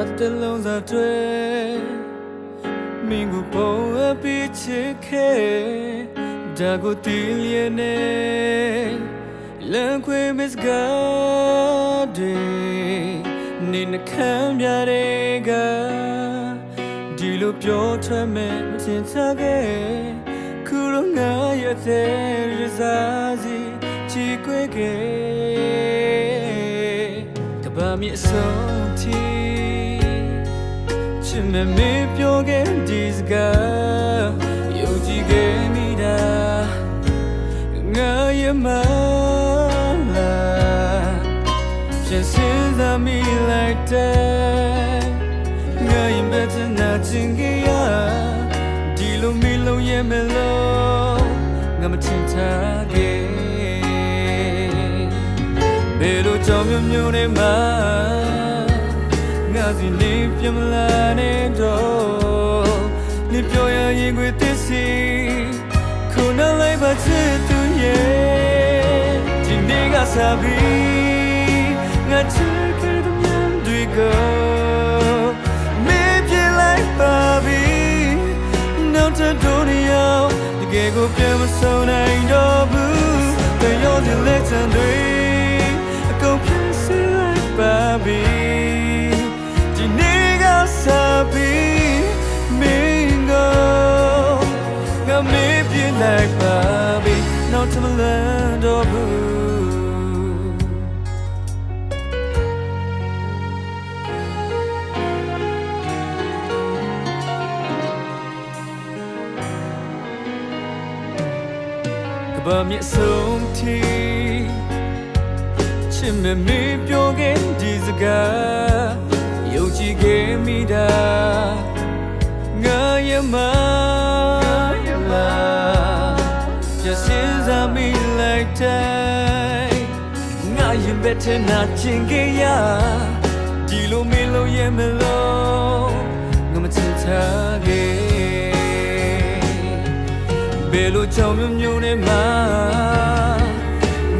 what the lungs are dwe မင်းကိုပုံအပ်ပြီးချစ်ခဲ့ဒါကိုတည်လျက်နဲ့လမ်းခွေမစ်ကားတွေနေနှခမ်းပြတဲ့ကဒီလိုပြောထွက်မဲ့မထင်ချခဲ့ခုတော့ငါရဲ့တဲ့ရစားစီချီခွေခဲ့ကဘာမြစ်ဆုံးတီ ချစ်မမေပြောခဲ့ဒီစကားယုံကြည်ခဲ့မိတာငါရဲ့မလာပြန်စင်သာမိလိုက်တဲ့ငါရင်ဘက်တနာချင်ကြရဒီလိုမီလုံးရဲ့မလို့ငါမချင်ထားခဲ့ဘယ်လိုကြောင့်မျိုးမျိုးနဲ့မှငါ စီနေပြမလာနဲ့တော့နေပြောရရင်ကိုသစ်စီခုနလိုက်ပါချစ်သူရဲ့ဒီနေ့ကစားပြီးငါချစ်ခဲ့တဲ့မြန်တွေကိုမေးပြလိုက်ပါပြီနောက်ထပ်တို့နေအောင်တကယ်ကိုပြန်မဆုံးနိုင်တော့ဘူးတယောက်စီ တော့ဘူးကဘာမြစ်ဆုံးတီချစ်မမေပြောခဲ့ဒီစကားယုံကြည်ခဲ့မိတာငါရဲ့မ ရင်ဘက်ထနာချင်ခဲ့ရဒီလိုမေလို့ရဲ့မလို့ငါမချင်ထားခဲ့ဘယ်လိုကြောင့်မျိုးမျိုးနဲ့မှ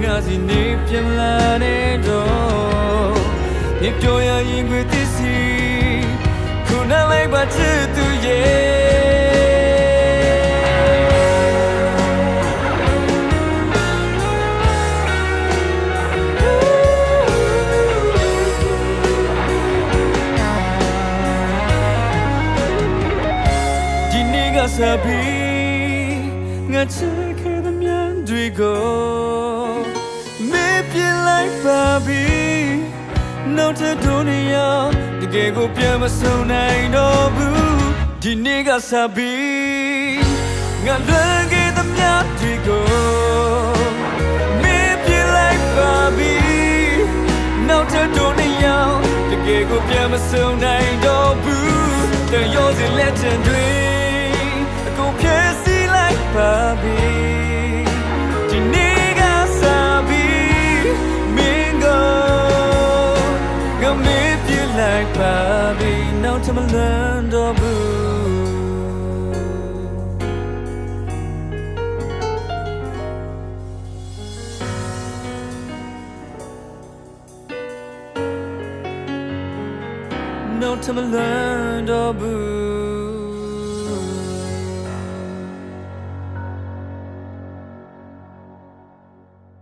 ငါစီနေပြန်မလာနဲ့တော့ဒီပြောရရင်ကိုသိစီခုနလိုက်ပါချစ်သူရဲ့ နေ့ကစားပြီးငါချစ်ခဲ့တဲ့မြန်တွေကိုမေးပြလိုက်ပါပြီနောက်ထပ်တို့နေရတကယ်ကိုပြန်မဆုံးနိုင်တော့ဘူးဒီနေ့ကစားပြီးငါလွန်ခဲ့တဲ့မြန်တွေကိုမေးပြလိုက်ပါပြီနောက်ထပ်တို့နေရတကယ်ကိုပြန်မဆုံးနိုင်တော့ဘူးတန်ရောစ ည်းလိုက်ပါပြီဒီနေ့ကစားပြီးမင်းကိုငါ